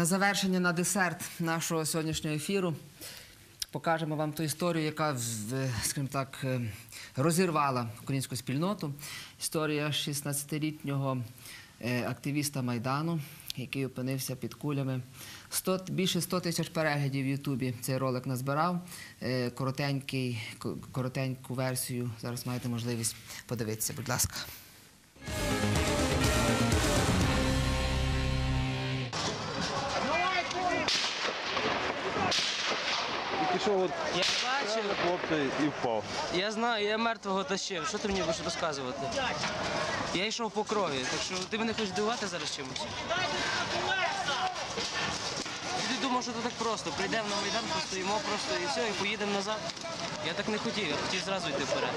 На завершення на десерт нашого сьогоднішнього ефіру покажемо вам ту історію, яка скажімо так е, розірвала українську спільноту. Історія 16-літнього е, активіста Майдану, який опинився під кулями. 100, більше 100 тисяч переглядів в Ютубі цей ролик назбирав. Е, Коротенький, коротеньку версію. Зараз маєте можливість подивитися, будь ласка. Пішов от Я бачив, хлопця і впав. я знаю, я мертвого тащив. Що ти мені будеш розказувати? Я йшов по крові, так що ти мене хочеш дивувати зараз чимось? Ти думав, що це так просто. Прийдемо на Майдан, постоїмо просто і все, і поїдемо назад. Я так не хотів, я хотів зразу йти вперед.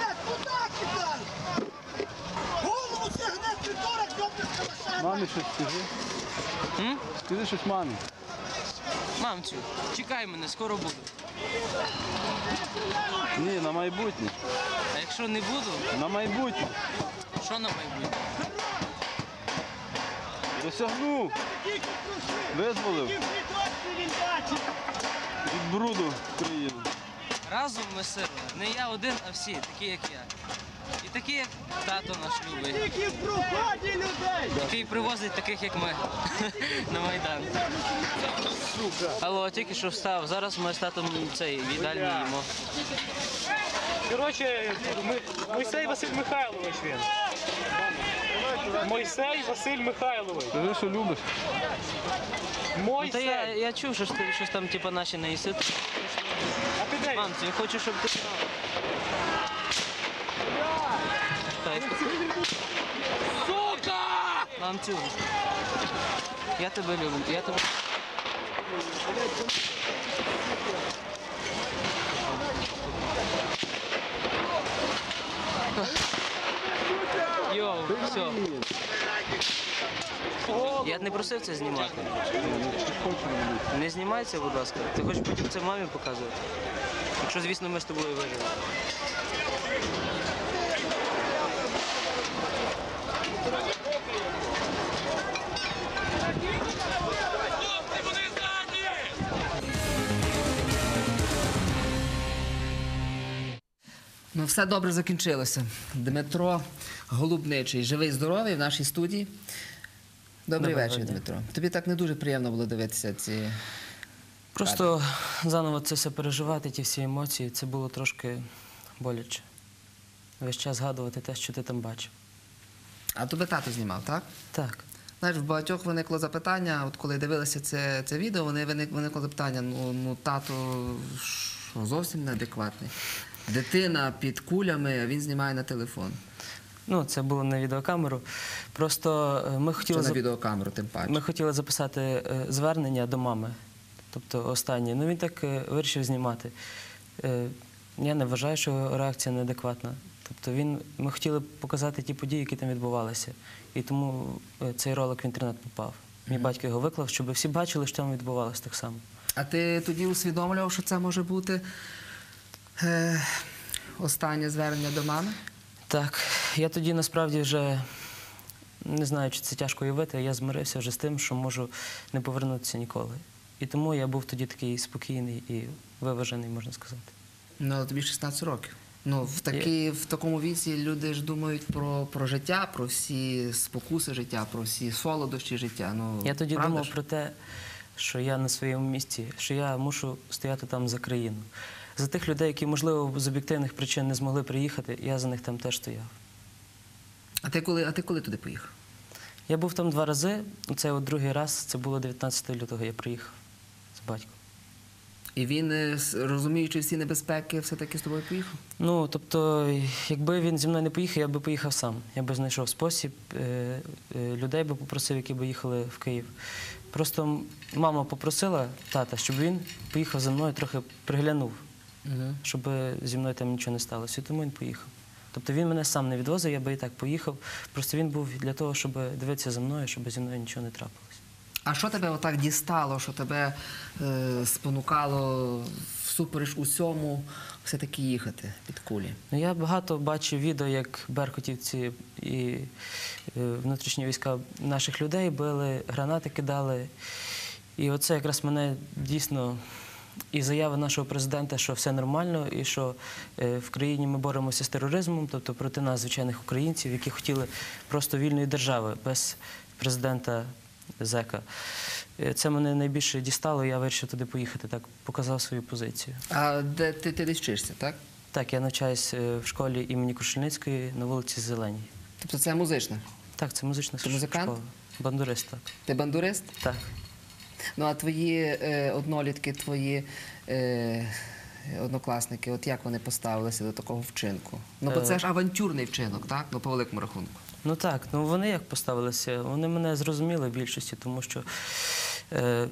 Голову сягне придурок, добре калаша. Мамі щось скажи. М? Скажи щось мамі. Мамцю, чекай мене, скоро буду. Ні, на майбутнє. А якщо не буду, На майбутнє. що на майбутнє? Досягнув. Визволив від бруду країну. Разом ми сила. Не я один, а всі, такі як я. І такі, як тато наш любить. Тільки в проході людей. Який привозить таких, як ми, на Майдан. Алло, тільки що встав. Зараз ми з татом цей їдальні їмо. Коротше, Мойсей Василь Михайлович він. Мойсей Василь Михайлович. Скажи, що любиш. Ну, та я, Мойсей. я чув, що ж ти щось там, типу, наші не їси. А ти де? Мамці, я хочу, щоб ти знав. Сука! Мамцю. Я тебе люблю. Я тебе. Йоу, все. Я не просив це знімати. Не знімай це, будь ласка. Ти хочеш потім це мамі показувати? Якщо, звісно, ми з тобою виживемо. Ну, все добре закінчилося. Дмитро Голубничий, живий, здоровий в нашій студії. Добрий Доброго вечір, дня. Дмитро. Тобі так не дуже приємно було дивитися ці. Просто заново це все переживати, ті всі емоції, це було трошки боляче. Весь час згадувати те, що ти там бачив. А тебе тато знімав, так? Так. Знаєш, в багатьох виникло запитання, от коли дивилися це, це відео, вони виник, виникло запитання: ну, ну тато що, зовсім неадекватний. Дитина під кулями, а він знімає на телефон. Ну, це було на відеокамеру. Просто е, ми Чи хотіли, на відеокамеру, тим паче. ми хотіли записати е, звернення до мами. Тобто останнє. Ну він так е, вирішив знімати. Я не вважаю, що реакція неадекватна. Тобто він, ми хотіли показати ті події, які там відбувалися. І тому е, цей ролик в інтернет попав. Мій батько його виклав, щоб всі бачили, що там відбувалося так само. А ти тоді усвідомлював, що це може бути е, останнє звернення до мами? Так, я тоді насправді вже не знаю, чи це тяжко уявити, я змирився вже з тим, що можу не повернутися ніколи. І тому я був тоді такий спокійний і виважений, можна сказати. Ну, але тобі 16 років. Ну, в, такі, в такому віці люди ж думають про, про життя, про всі спокуси життя, про всі солодощі життя. Ну, Я тоді правда думав ж? про те, що я на своєму місці, що я мушу стояти там за країну. За тих людей, які, можливо, з об'єктивних причин не змогли приїхати, я за них там теж стояв. А ти коли, а ти коли туди поїхав? Я був там два рази, це от другий раз, це було 19 лютого, я приїхав з батьком. І він, е, розуміючи всі небезпеки, все-таки з тобою поїхав? Ну, тобто, якби він зі мною не поїхав, я би поїхав сам. Я би знайшов спосіб, е, е, людей би попросив, які би їхали в Київ. Просто мама попросила тата, щоб він поїхав за мною, трохи приглянув, Угу. щоб зі мною там нічого не сталося. І тому він поїхав. Тобто він мене сам не відвозив, я би і так поїхав. Просто він був для того, щоб дивитися за мною, щоб зі мною нічого не трапилось. А що тебе отак дістало, що тебе е, спонукало всупереч усьому все-таки їхати під кулі? Ну, я багато бачив відео, як беркутівці і е, внутрішні війська наших людей били, гранати кидали. І оце якраз мене дійсно і заява нашого президента, що все нормально, і що е, в країні ми боремося з тероризмом, тобто проти нас, звичайних українців, які хотіли просто вільної держави без президента Зека. Е, Це мене найбільше дістало, я вирішив туди поїхати, так показав свою позицію. А де ти, ти десь вчишся, так? Так, я навчаюсь е, в школі імені Крушельницької на вулиці Зеленій. Тобто це музична. Так, це музична Ти музикант? школа. Бандурист, так. Ти бандурист? Так. Ну а твої е, однолітки, твої е, однокласники, от як вони поставилися до такого вчинку? Ну, бо Е. це ж авантюрний вчинок, так? Ну, по великому рахунку. Ну так, ну вони як поставилися? Вони мене зрозуміли в більшості, тому що е,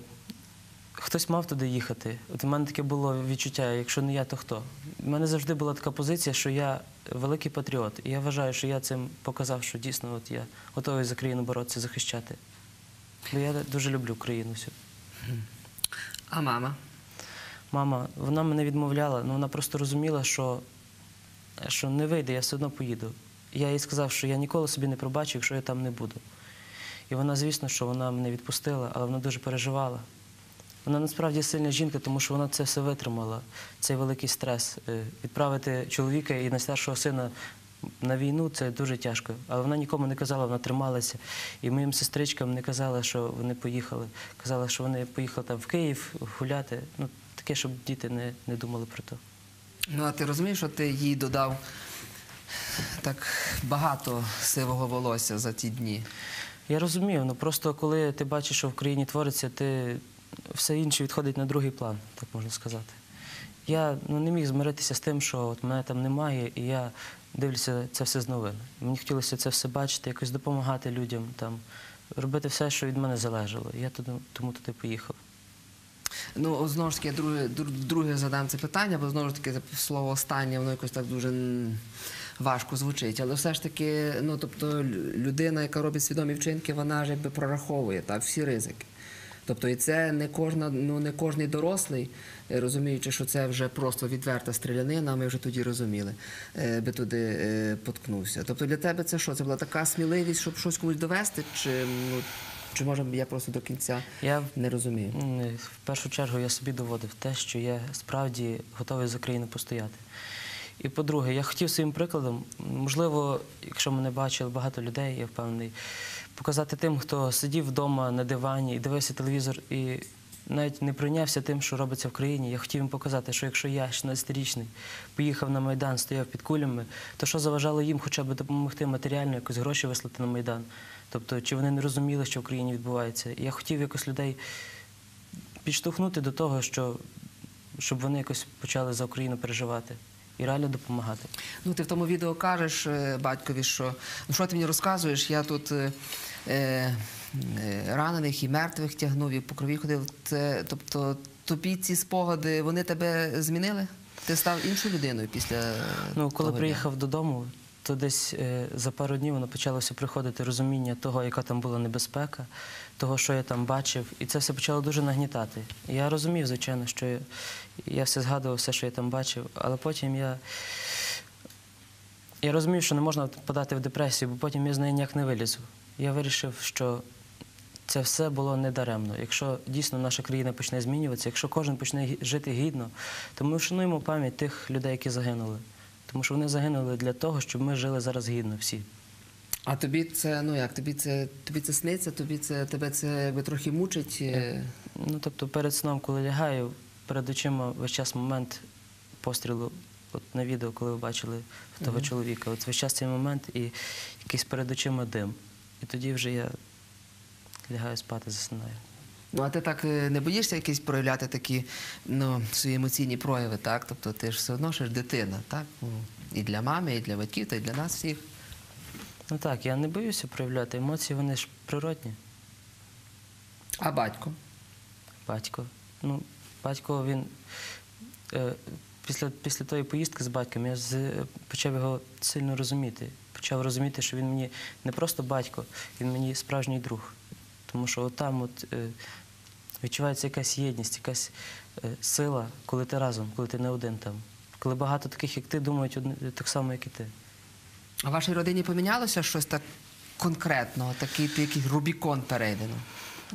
хтось мав туди їхати. От у мене таке було відчуття, якщо не я, то хто? У мене завжди була така позиція, що я великий патріот. І я вважаю, що я цим показав, що дійсно от я готовий за країну боротися, захищати. Бо я дуже люблю Україну всю. А мама? Мама, вона мене відмовляла, але вона просто розуміла, що, що не вийде, я все одно поїду. Я їй сказав, що я ніколи собі не пробачу, якщо я там не буду. І вона, звісно, що вона мене відпустила, але вона дуже переживала. Вона насправді сильна жінка, тому що вона це все витримала, цей великий стрес. Е, Відправити чоловіка і найстаршого сина на війну це дуже тяжко. Але вона нікому не казала, вона трималася. І моїм сестричкам не казала, що вони поїхали. Казала, що вони поїхали там в Київ гуляти. Ну, таке, щоб діти не, не думали про те. Ну, а ти розумієш, що ти їй додав так багато сивого волосся за ті дні? Я розумію, ну просто коли ти бачиш, що в країні твориться, ти все інше відходить на другий план, так можна сказати. Я ну, не міг змиритися з тим, що от мене там немає, і я дивлюся це все з новин. Мені хотілося це все бачити, якось допомагати людям, там, робити все, що від мене залежало. Я туди, тому туди поїхав. Ну, знову ж таки, я друге, друге задам це питання, бо знову ж таки слово останнє, воно якось так дуже важко звучить. Але все ж таки, ну тобто, людина, яка робить свідомі вчинки, вона ж якби прораховує так, всі ризики. Тобто, і це не кожна, ну не кожний дорослий, е, розуміючи, що це вже просто відверта стрілянина, ми вже тоді розуміли, е, би туди е, поткнувся. Тобто для тебе це що? Це була така сміливість, щоб щось комусь довести, чи, ну, чи може я просто до кінця Я не розумію? В першу чергу я собі доводив те, що я справді готовий за країну постояти. І по-друге, я хотів своїм прикладом, можливо, якщо мене бачили багато людей, я впевнений, показати тим, хто сидів вдома на дивані і дивився телевізор і навіть не прийнявся тим, що робиться в країні. Я хотів їм показати, що якщо я, 16-річний, поїхав на Майдан, стояв під кулями, то що заважало їм хоча б допомогти матеріально якось гроші вислати на Майдан? Тобто, чи вони не розуміли, що в країні відбувається? Я хотів якось людей підштовхнути до того, що, щоб вони якось почали за Україну переживати і реально допомагати. Ну, ти в тому відео кажеш е, батькові, що ну що ти мені розказуєш? Я тут е, е, е, ранених і мертвих тягнув, і по крові ходив. Це, тобто тобі ці спогади вони тебе змінили? Ти став іншою людиною після Ну, коли того дня? приїхав додому, то десь е, за пару днів воно почалося приходити розуміння того, яка там була небезпека, того, що я там бачив, і це все почало дуже нагнітати. Я розумів, звичайно, що я, все згадував, все, що я там бачив, але потім я. Я розумів, що не можна впадати в депресію, бо потім я з неї ніяк не вилізу. Я вирішив, що це все було недаремно. Якщо дійсно наша країна почне змінюватися, якщо кожен почне жити гідно, то ми вшануємо пам'ять тих людей, які загинули. Тому що вони загинули для того, щоб ми жили зараз гідно всі. А тобі це, ну як, тобі це, тобі це сниться, тобі це, тебе це якби трохи мучить? е? Ну, тобто перед сном, коли лягаю, перед очима весь час момент пострілу, от на відео, коли ви бачили того чоловіка, от весь час цей момент і якийсь перед очима дим. І тоді вже я лягаю спати, засинаю. Ну, а ти так е, не боїшся якісь проявляти такі ну, свої емоційні прояви, так? Тобто ти ж все одно ж дитина, так? Ну, і для мами, і для батьків, та і для нас всіх. Ну так, я не боюся проявляти емоції, вони ж природні. А батько? Батько. Ну, батько він. Е, після, після тої поїздки з батьком я з, почав його сильно розуміти. Почав розуміти, що він мені не просто батько, він мені справжній друг. Тому що от там от, е, відчувається якась єдність, якась е, сила, коли ти разом, коли ти не один там. Коли багато таких, як ти, думають одне- так само, як і ти. А в вашій родині помінялося щось так конкретно, такий ти якийсь Рубікон перейдено?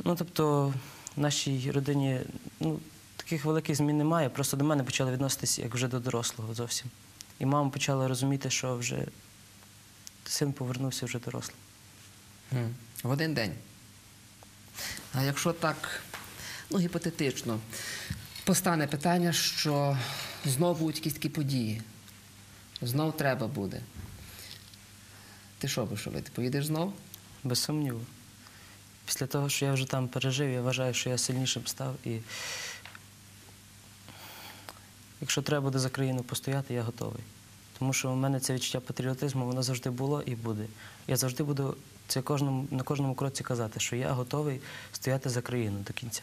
Ну, тобто, в нашій родині ну, таких великих змін немає. Просто до мене почали відноситися як вже до дорослого зовсім. І мама почала розуміти, що вже син повернувся вже дорослим. В один день. А якщо так, ну, гіпотетично, постане питання, що знов будуть якісь такі події, знов треба буде. Ти що будеш робити? Поїдеш знов? Без сумніву. Після того, що я вже там пережив, я вважаю, що я сильнішим став. І якщо треба буде за країну постояти, я готовий. Тому що у мене це відчуття патріотизму, воно завжди було і буде. Я завжди буду це кожному, на кожному кроці казати, що я готовий стояти за країну до кінця.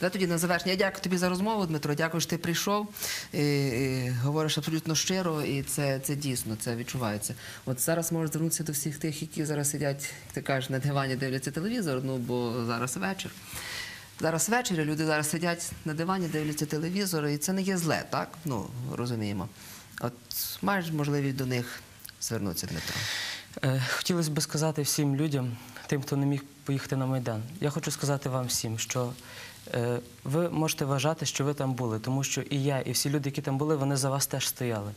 Давай тоді на завершення. Я дякую тобі за розмову, Дмитро. Дякую, що ти прийшов. І, і, говориш абсолютно щиро, і це, це дійсно, це відчувається. От зараз можеш звернутися до всіх тих, які зараз сидять, ти кажеш, на дивані дивляться телевізор, ну бо зараз вечір. Зараз вечір, люди зараз сидять на дивані, дивляться телевізор, і це не є зле, так? Ну, розуміємо. От маєш можливість до них звернутися, Дмитро. Е, Хотілося б сказати всім людям, тим, хто не міг поїхати на Майдан. Я хочу сказати вам всім, що е, ви можете вважати, що ви там були, тому що і я, і всі люди, які там були, вони за вас теж стояли.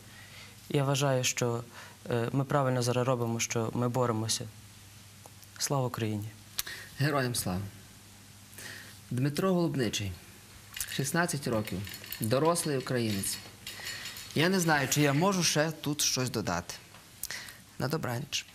Я вважаю, що е, ми правильно зараз робимо, що ми боремося. Слава Україні! Героям слава. Дмитро Голубничий, 16 років, дорослий українець. Я не знаю, чи я можу ще тут щось додати. На добраніч.